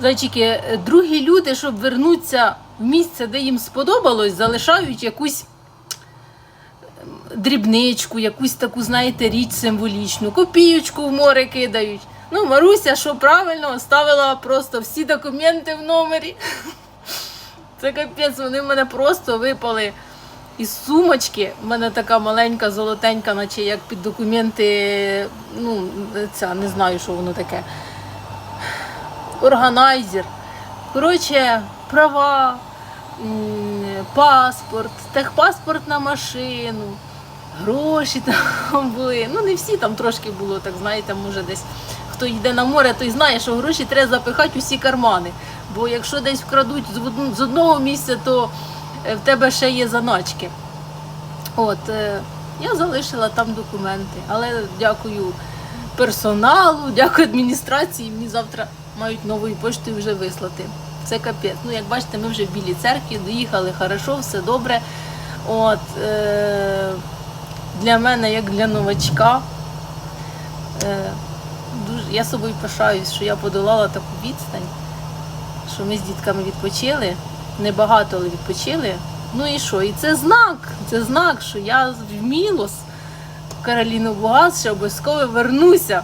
Зайчики, е, другі люди, щоб вернутися в місце, де їм сподобалось, залишають якусь ем, дрібничку, якусь таку, знаєте, річ символічну, копієчку в море кидають. Ну, Маруся, що правильно, оставила просто всі документи в номері. Це капець, вони в мене просто випали із сумочки. У мене така маленька, золотенька, наче як під документи. Ну, ця, не знаю, що воно таке. Органайзер. Коротше, права, паспорт, техпаспорт на машину, гроші там були. Ну, не всі там трошки було, так знаєте, може десь. Хто йде на море, той знає, що гроші треба запихати усі кармани. Бо якщо десь вкрадуть з одного місця, то е, в тебе ще є заначки. От, е, я залишила там документи, але дякую персоналу, дякую адміністрації. Мені завтра мають новою поштою вже вислати. Це капець. Ну, як бачите, ми вже в Білій церкві доїхали хорошо, все добре. От, е, для мене, як для новачка, е, дуже, я собою пишаюсь, що я подолала таку відстань, що ми з дітками відпочили. Небагато, але відпочили. Ну і що? І це знак. Це знак, що я в Мілос, в Кароліну Бугас, ще обов'язково вернуся.